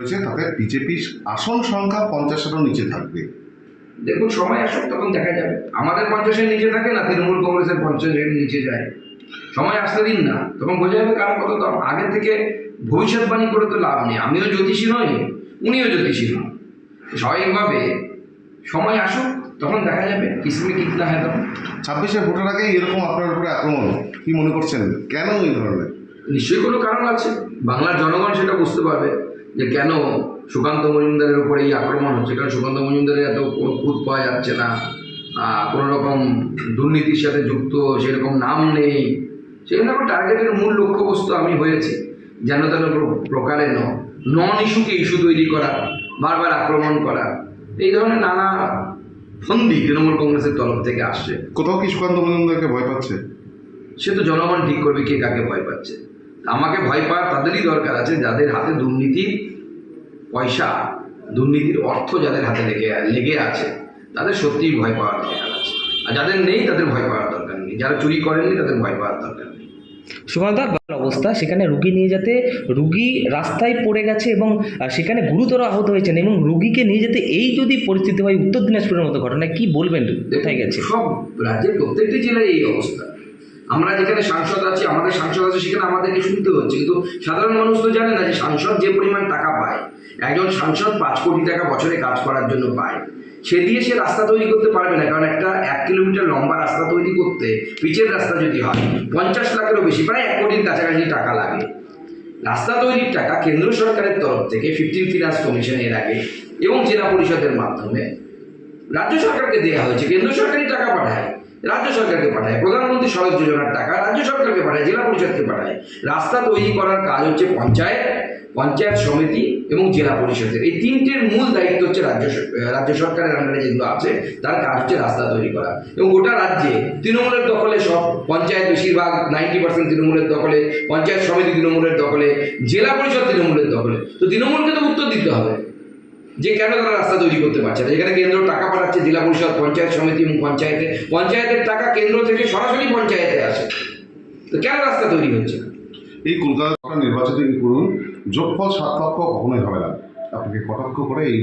হয়েছে তাতে বিজেপির আসন সংখ্যা পঞ্চাশেরও নিচে থাকবে। দেখুন সময় আসুক তখন দেখা যাবে। আমাদের পঞ্চাশের নিচে থাকে না তৃণমূল কংগ্রেসের পঞ্চাশের নিচে যায়। সময় আসতে দিন না তখন বোঝা যাবে কারণ কত দাম আগে থেকে ভবিষ্যৎবাণী করে তো লাভ নেই। আমিও জ্যোতিষী নই উনিও জ্যোতিষী নন। স্বাভাবিকভাবে সময় আসুক তখন দেখা যাবে কিসমে কিতনা হয় তখন। ছাব্বিশে ভোটের আগে এরকম আপনার উপরে আক্রমণ কি মনে করছেন? কেন এই ধরনের? নিশ্চয়ই কোনো কারণ আছে। বাংলার জনগণ সেটা বুঝতে পারবে। যে কেন সুকান্ত মজুমদারের উপরে এই আক্রমণ হচ্ছে? কারণ সুকান্ত মজুমদারের এত কোনো খুঁত পাওয়া যাচ্ছে না। কোনো রকম দুর্নীতির সাথে যুক্ত সেরকম নাম নেই। সেজন্য আমার টার্গেটের মূল লক্ষ্যবস্তু আমি হয়েছি। যেন তেন প্র- প্রকারে ন নন ইস্যুকে ইস্যু তৈরি করা বারবার আক্রমণ করা এই ধরনের নানা ফন্দি তৃণমূল কংগ্রেসের তরফ থেকে আসছে। কোথাও কি সুকান্ত মজুমদারকে ভয় পাচ্ছে? সে তো জনগণ ঠিক করবে কে কাকে ভয় পাচ্ছে। আমাকে ভয় পাওয়ার তাদেরই দরকার আছে যাদের হাতে দুর্নীতির পয়সা দুর্নীতির অর্থ যাদের হাতে লেগে লেগে আছে তাদের সত্যিই ভয় পাওয়ার দরকার আছে। আর যাদের নেই তাদের ভয় পাওয়ার দরকার নেই। যারা চুরি করেননি তাদের ভয় পাওয়ার দরকার নেই। সুকান্ত অবস্থা। সেখানে রুগী নিয়ে যেতে রুগী রাস্তায় পড়ে গেছে এবং সেখানে গুরুতর আহত হয়েছেন এবং রুগীকে নিয়ে যেতে এই যদি পরিস্থিতি হয় উত্তর দিনাজপুরের মতো ঘটনা কি বলবেন? কোথায় গেছে? সব রাজ্যের প্রত্যেকটি জেলায় এই অবস্থা। আমরা যেখানে সাংসদ আছি, আমাদের সাংসদ আছে, সেখানে আমাদেরকে শুনতে হচ্ছে। কিন্তু সাধারণ মানুষ তো জানে না যে সাংসদ যে পরিমাণ টাকা পায়, একজন সাংসদ পাঁচ কোটি টাকা বছরে কাজ করার জন্য পায়। সে দিয়ে সে রাস্তা তৈরি করতে পারবে না, কারণ একটা এক কিলোমিটার লম্বা রাস্তা তৈরি করতে পিচের রাস্তা যদি হয়, পঞ্চাশ লাখেরও বেশি, প্রায় এক কোটির কাছাকাছি টাকা লাগে। রাস্তা তৈরির টাকা কেন্দ্র সরকারের তরফ থেকে ফিফটিন ফিনান্স কমিশন এর আগে এবং জেলা পরিষদের মাধ্যমে রাজ্য সরকারকে দেওয়া হয়েছে। কেন্দ্র সরকারই টাকা পাঠায়। রাজ্য সরকারকে পাঠায়, প্রধানমন্ত্রী সড়ক যোজনার টাকা রাজ্য সরকারকে পাঠায়, জেলা পরিষদকে পাঠায়। রাস্তা তৈরি করার কাজ হচ্ছে পঞ্চায়েত পঞ্চায়েত সমিতি এবং জেলা পরিষদের। এই তিনটের মূল দায়িত্ব হচ্ছে রাজ্য রাজ্য সরকারের আন্ডারে যেগুলো আছে, তার কাজ হচ্ছে রাস্তা তৈরি করা। এবং গোটা রাজ্যে তৃণমূলের দখলে সব পঞ্চায়েত বেশিরভাগ নাইনটি পার্সেন্ট তৃণমূলের দখলে, পঞ্চায়েত সমিতি তৃণমূলের দখলে, জেলা পরিষদ তৃণমূলের দখলে। তো তৃণমূলকে তো উত্তর দিতে হবে। যে কেন তারা রাস্তা তৈরি করতে পারছে না? যেখানে কেন্দ্র টাকা পাঠাচ্ছে জেলা পরিষদ পঞ্চায়েত সমিতি এবং পঞ্চায়েতে। পঞ্চায়েতের টাকা কেন্দ্র থেকে সরাসরি পঞ্চায়েতে আসে। তো কেন রাস্তা তৈরি হচ্ছে? এই কলকাতা নির্বাচিত করুন যোগফল সাত লক্ষ কখনোই হবে না। আপনাকে কটাক্ষ করে এই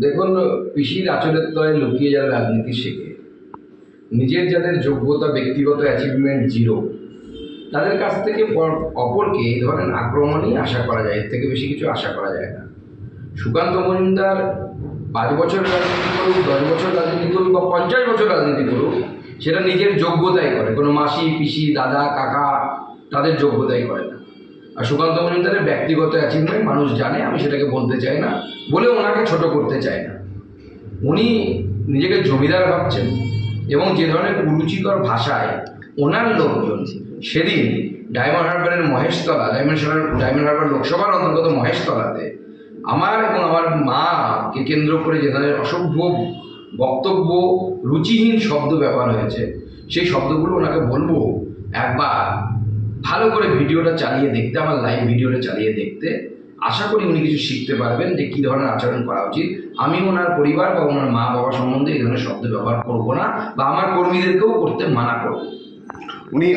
দেখুন পিসির আচরের তলায় লুকিয়ে যারা রাজনীতি শেখে নিজের যাদের যোগ্যতা ব্যক্তিগত অ্যাচিভমেন্ট জিরো তাদের কাছ থেকে অপরকে এই ধরনের আক্রমণই আশা করা যায়। এর থেকে বেশি কিছু আশা করা যায় না। সুকান্ত মজুমদার পাঁচ বছর রাজনীতি করুক, দশ বছর রাজনীতি করুক বা পঞ্চাশ বছর রাজনীতি করুক, সেটা নিজের যোগ্যতাই করে। কোনো মাসি, পিসি, দাদা, কাকা তাদের যোগ্যতাই করে না। আর সুকান্ত মজুমদারের ব্যক্তিগত অ্যাচিভমেন্ট মানুষ জানে, আমি সেটাকে বলতে চাই না, বলে ওনাকে ছোট করতে চাই না। উনি নিজেকে জমিদার ভাবছেন এবং যে ধরনের কুরুচিকর ভাষায় ওনার লোকজন সেদিন ডায়মন্ড হারবারের মহেশতলা, ডায়মন্ড ডায়মন্ড হারবার লোকসভার অন্তর্গত মহেশতলাতে আমার এবং আমার মাকে কেন্দ্র করে যে ধরনের অসভ্য বক্তব্য, রুচিহীন শব্দ ব্যবহার হয়েছে, সেই শব্দগুলো ওনাকে বলব একবার। ভালো করে ভিডিওটা চালিয়ে দেখতে, আমার লাইভ ভিডিওটা চালিয়ে দেখতে। আশা করি উনি কিছু শিখতে পারবেন যে কী ধরনের আচরণ করা উচিত। আমি ওনার পরিবার বা ওনার মা বাবা সম্বন্ধে এই ধরনের শব্দ ব্যবহার করব না বা আমার কর্মীদেরকেও করতে মানা করব। উনি